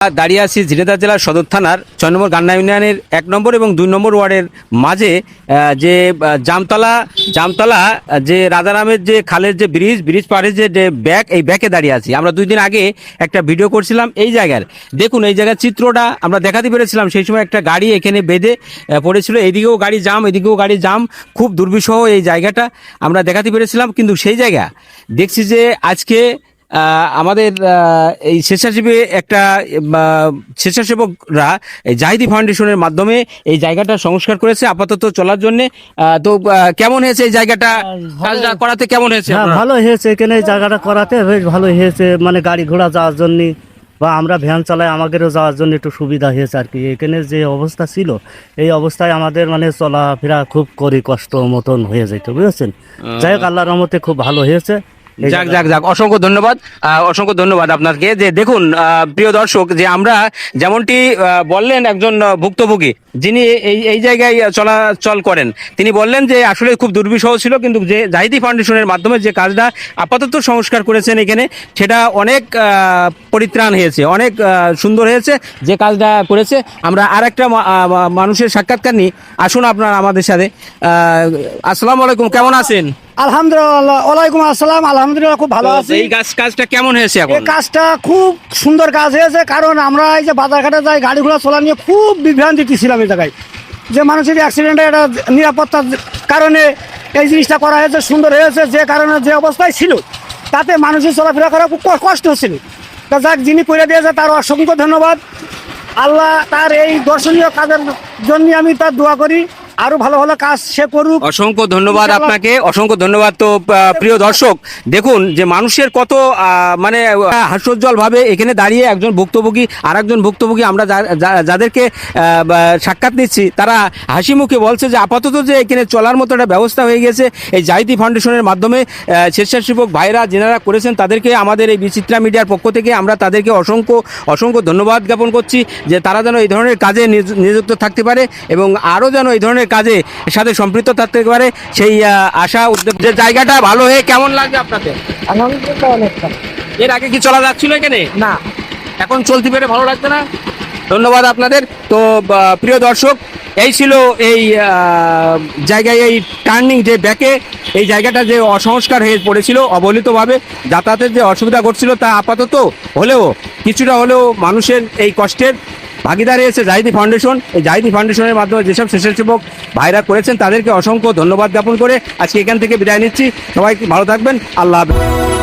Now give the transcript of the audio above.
দাঁড়িয়ে আছি ঝিনেদা জেলার সদর থানার ছয় নম্বর গান্না ইউনিয়নের এক নম্বর এবং দুই নম্বর ওয়ার্ডের মাঝে যে জামতলা জামতলা যে রাজারামের যে খালের যে ব্রিজ ব্রিজ পাড়ে যে ব্যাগ এই ব্যাকে দাঁড়িয়ে আছি। আমরা দুই দিন আগে একটা ভিডিও করছিলাম এই জায়গার। দেখুন, এই জায়গার চিত্রটা আমরা দেখাতে পেরেছিলাম। সেই সময় একটা গাড়ি এখানে বেঁধে পড়েছিল। এদিকেও গাড়ি জাম, এদিকেও গাড়ি জাম। খুব দুর্বিষহ এই জায়গাটা আমরা দেখাতে পেরেছিলাম। কিন্তু সেই জায়গা দেখছি যে আজকে আমাদের এই স্বেচ্ছাসেবী একটা স্বেচ্ছাসেবকরা এই জাহিদি ফাউন্ডেশনের মাধ্যমে এই জায়গাটা সংস্কার করেছে আপাতত চলার জন্য। তো কেমন হয়েছে এই জায়গাটা? কাজটা করাতে কেমন হয়েছে হ্যাঁ ভালো হয়েছে এখানে এই জায়গাটা করাতে বেশ ভালো হয়েছে মানে গাড়ি ঘোড়া যাওয়ার জন্য বা আমরা ভ্যান চালাই আমাদেরও যাওয়ার জন্য একটু সুবিধা হয়েছে আর কি। এখানে যে অবস্থা ছিল এই অবস্থায় আমাদের মানে চলাফেরা খুব করি কষ্ট মতন হয়ে যেত বুঝেছেন? যাই হোক আল্লাহর রহমতে খুব ভালো হয়েছে। যাক যাক যাক অসংখ্য ধন্যবাদ। অসংখ্য ধন্যবাদ আপনাকে। যে দেখুন প্রিয় দর্শক যে আমরা যেমনটি বললেন একজন ভুক্তভোগী যিনি এই এই জায়গায় চলাচল করেন তিনি বললেন যে আসলে খুব দুর্বিষহ ছিল কিন্তু যে জাহিদি ফাউন্ডেশনের মাধ্যমে যে কাজটা আপাতত সংস্কার করেছেন এখানে সেটা অনেক পরিত্রাণ হয়েছে অনেক সুন্দর হয়েছে যে কাজটা করেছে। আমরা আর একটা মানুষের সাক্ষাৎকার নিই। আসুন আপনার আমাদের সাথে। আহ, আসসালামু আলাইকুম কেমন আছেন? আলহামদুলিল্লাহ ওয়ালাইকুম আসসালাম আলহামদুলিল্লাহ খুব ভালো আছি। এই কাজ কাজটা কেমন হয়েছে এখন? এই কাজটা খুব সুন্দর কাজ হয়েছে কারণ আমরা এই যে বাজারঘাটে যাই গাড়িগুলো চলা নিয়ে খুব বিভ্রান্তিতে ছিলাম এই জায়গায়। যে মানুষের অ্যাক্সিডেন্টের একটা নিরাপত্তার কারণে এই জিনিসটা করা হয়েছে সুন্দর হয়েছে যে কারণে যে অবস্থায় ছিল তাতে মানুষের চলাফেরা করা খুব কষ্ট হচ্ছিল। তা যাক যিনি করে দিয়েছে তার অসংখ্য ধন্যবাদ। আল্লাহ তার এই দর্শনীয় কাজের জন্য আমি তার দোয়া করি। আরও ভালো ভালো কাজ সে করুক। অসংখ্য ধন্যবাদ আপনাকে অসংখ্য ধন্যবাদ। তো প্রিয় দর্শক দেখুন যে মানুষের কত মানে হাস্যোজ্জ্বল ভাবে এখানে দাঁড়িয়ে একজন ভুক্তভোগী আর একজন ভুক্তভোগী আমরা যাদেরকে সাক্ষাৎ নিচ্ছি তারা হাসি মুখে বলছে যে আপাতত যে এখানে চলার মতো একটা ব্যবস্থা হয়ে গেছে এই জাহিদি ফাউন্ডেশনের মাধ্যমে স্বেচ্ছাসেবক ভাইরা যেনারা করেছেন তাদেরকে আমাদের এই বিচিত্রা মিডিয়ার পক্ষ থেকে আমরা তাদেরকে অসংখ্য অসংখ্য ধন্যবাদ জ্ঞাপন করছি যে তারা যেন এই ধরনের কাজে নিযুক্ত থাকতে পারে এবং আরও যেন এই ধরনের কাজে সাথে সম্পৃক্ত থাকতে পারে সেই আশা উদ্যোগ। যে জায়গাটা ভালো হয়ে কেমন লাগবে আপনাদের আলহামদুলিল্লাহ অনেকটা। এর আগে কি চলা যাচ্ছিল এখানে? না। এখন চলতে পেরে ভালো লাগছে না? ধন্যবাদ আপনাদের। তো প্রিয় দর্শক এই ছিল এই জায়গায় এই টার্নিং যে ব্যাকে এই জায়গাটা যে অসংস্কার হয়ে পড়েছিল অবহেলিতভাবে যাতায়াতের যে অসুবিধা ঘটছিল তা আপাতত হলেও কিছুটা হলেও মানুষের এই কষ্টের ভাগিদার এসে জাহিদি ফাউন্ডেশন, এই জাহিদি ফাউন্ডেশনের মাধ্যমে যেসব স্বেচ্ছাসেবক ভাইরা করেছেন তাদেরকে অসংখ্য ধন্যবাদ জ্ঞাপন করে আজকে এখান থেকে বিদায় নিচ্ছি। সবাই ভালো থাকবেন। আল্লাহ হাফেজ।